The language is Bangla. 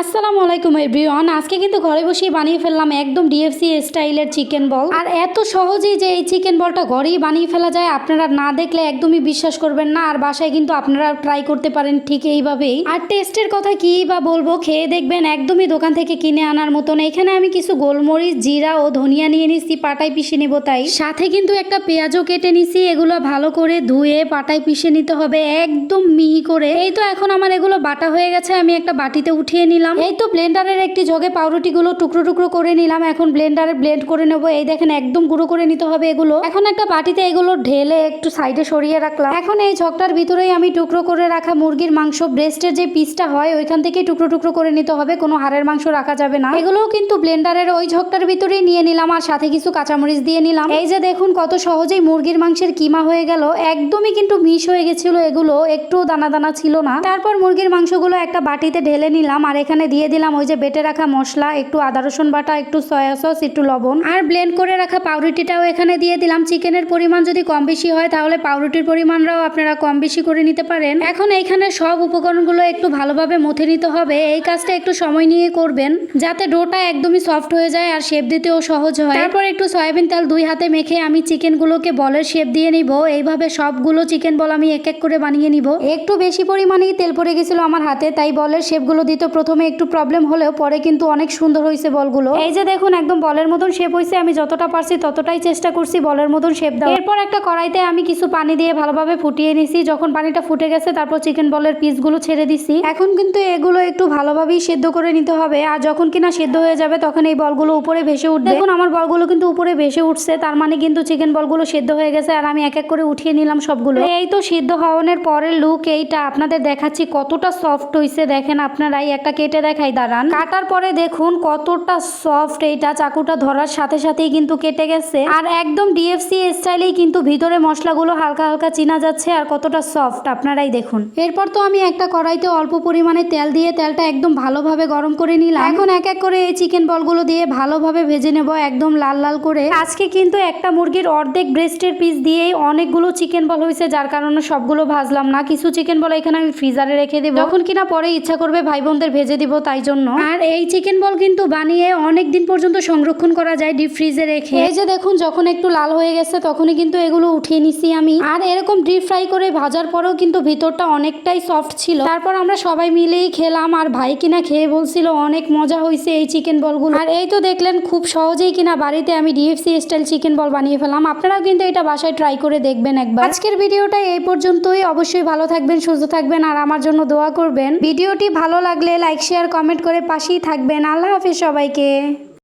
আসসালামু আলাইকুম এভরিওয়ান আজকে কিন্তু ঘরে বসেই বানিয়ে ফেললাম একদম ডিএফসি স্টাইলের চিকেন বল আর এত সহজেই যে এই চিকেন বলটা ঘরেই বানিয়ে ফেলা যায়, আপনারা না দেখলে একদমই বিশ্বাস করবেন না। আর বাসায় কিন্তু আপনারা ট্রাই করতে পারেন ঠিক এইভাবেই। আর টেস্টের কথা কি বা বলব, খেয়ে দেখবেন একদমই দোকান থেকে কিনে আনার মতন। এখানে আমি কিছু গোলমরিচ, জিরা ও ধনিয়া নিয়ে নিচ্ছি, পাটায় পিষে নেব তাই। সাথে কিন্তু একটা পেঁয়াজও কেটে নিছি এগুলো ভালো করে ধুয়ে পাটায় পিষে নিতে হবে, একদম মিহি করে। এই তো এখন আমার এগুলো বাটা হয়ে গেছে, আমি একটা বাটিতে উঠিয়ে নিলাম। এই তো ব্লেন্ডারের একটি জগে পাউরুটিগুলো টুকরো টুকরো করে নিলাম। এখন ব্লেন্ডারে ব্লেন্ড করে নেব। এই দেখেন একদম গুঁড়ো করে নিতে হবে এগুলো। এখন একটা বাটিতে এগুলো ঢেলে একটু সাইডে সরিয়ে রাখলাম। এখন এই ঝকটার ভিতরেই আমি টুকরো করে রাখা মুরগির মাংস, ব্রেস্টের যে পিসটা হয়, ওইখান থেকে টুকরো টুকরো করে নিতে হবে। কোনো হাড়ের মাংস রাখা যাবে না। এগুলোও কিন্তু ব্লেন্ডারের ওই ঝকটার ভিতরেই নিয়ে নিলাম আর সাথে কিছু কাঁচামরিচ দিয়ে নিলাম। এই যে দেখুন কত সহজেই মুরগির মাংসের কিমা হয়ে গেল। একদমই কিন্তু মিশ হয়ে গেছিল এগুলো। একটু দানা দানা ছিল না। তারপর মুরগির মাংসগুলো একটা বাটিতে ঢেলে নিলাম। আর এখানে দিয়ে দিলাম ওই যে বেটে রাখা মশলা, একটু আদা রসুন বাটা, একটু সয়া সস, একটু লবণ। আর ব্লেন্ড করে রাখা পাউরুটিটাও এখানে দিয়ে দিলাম। চিকেনের পরিমাণ যদি কম বেশি হয়, তাহলে পাউরুটির পরিমাণটাও আপনারা কম বেশি করে নিতে পারেন। এখন এইখানে সব উপকরণগুলো একটু ভালোভাবে মথে নিতে হবে। এই কাজটা একটু সময় নিয়ে করবেন, যাতে ডোটা একদমই সফট হয়ে যায় আর শেপ দিতেও সহজ হয়। তারপর একটু সয়াবিন তেল দুই হাতে মেখে আমি চিকেনগুলোকে বলের শেপ দিয়ে নিব। এইভাবে সবগুলো চিকেন বল আমি এক এক করে বানিয়ে নিব। একটু বেশি পরিমাণেই তেল পড়ে গেছিল আমার হাতে, তাই বলের শেপগুলো দিতে প্রথমে একটু প্রবলেম হলেও পরে কিন্তু অনেক সুন্দর হয়েছে বলগুলো। এই যে দেখুন, একদম বলের মতন শেপ হয়েছে আমি যতটা পারছি ততটাই চেষ্টা করছি বলের মতন শেপ দেওয়া এরপর একটা কড়াইতে আমি কিছু পানি দিয়ে ভালোভাবে ফুটিয়ে নিছি। যখন পানিটা ফুটে গেছে, তারপর চিকেন বলের পিসগুলো ছেড়ে দিছি। এখন কিন্তু এগুলো একটু ভালোভাবেই সেদ্ধ করে নিতে হবে। আর যখন কিনা সেদ্ধ হয়ে যাবে, তখন এই বলগুলো উপরে ভেসে উঠবে। দেখুন, আমার বলগুলো কিন্তু উপরে ভেসে উঠছে। তার মানে কিন্তু চিকেন বলগুলো সেদ্ধ হয়ে গেছে, আর আমি এক এক করে উঠিয়ে নিলাম সবগুলো। এই তো সিদ্ধ হওয়ানোর পরের লুক এইটা। আপনাদের দেখাচ্ছি কতটা সফট হয়েছে দেখেন আপনারাই একটা কেটে দেখাই, দাঁড়ান। কাটার পরে দেখুন কতটা সফট এইটা। চাকুটা ধরার সাথে সাথেই কিন্তু কেটে গেছে। আর একদম ডিএফসি স্টাইলেই কিন্তু ভিতরে মশলাগুলো হালকা হালকা চিনা যাচ্ছে আর কতটা সফট আপনারাই দেখুন। এরপর তো আমি একটা কড়াইতে অল্প পরিমাণে তেল দিয়ে তেলটা একদম ভালোভাবে গরম করে নিলাম। এখন এক এক করে এই চিকেন বলগুলো দিয়ে ভালোভাবে ভেজে নেব একদম লাল লাল করে। আজকে কিন্তু একটা মুরগির অর্ধেক ব্রেস্টের পিস দিয়েই অনেকগুলো চিকেন বল হয়েছে, যার কারণে সবগুলো ভাজলাম না। কিছু চিকেন বল এখানে আমি ফ্রিজারে রেখে দেবো। যখন কিনা পরে ইচ্ছা করবে ভাই বোনদের ভেজে দিব তাই জন্য। আর এই চিকেন বল কিন্তু বানিয়ে অনেক দিন পর্যন্ত সংরক্ষণ করা যায় ডিপ ফ্রিজে রেখে। এই যে দেখুন যখন একটু লাল হয়ে গেছে তখনই কিন্তু এগুলো উঠিয়ে নিছি আমি। আর এরকম ডিপ ফ্রাই করে ভাজার পরেও কিন্তু ভিতরটা অনেকটাই সফট ছিল। তারপর আমরা সবাই মিলেই খেলাম আর ভাই কিনা খেয়ে বলছিল অনেক মজা হয়েছে এই চিকেন বলগুলো আর এই তো দেখলেন খুব সহজেই কিনা বাড়িতে আমি ডিএফসি স্টাইল চিকেন বল বানিয়ে ফেলাম আপনারাও কিন্তু এটা বাসায় ট্রাই করে দেখবেন একবার। আজকের ভিডিওটা এই পর্যন্তই। অবশ্যই ভালো থাকবেন সুস্থ থাকবেন আর আমার জন্য দোয়া করবেন। ভিডিওটি ভালো লাগলে লাইক শেয়ার কমেন্ট করে পাশেই থাকবেন। আল্লাহ হাফিজ সবাইকে।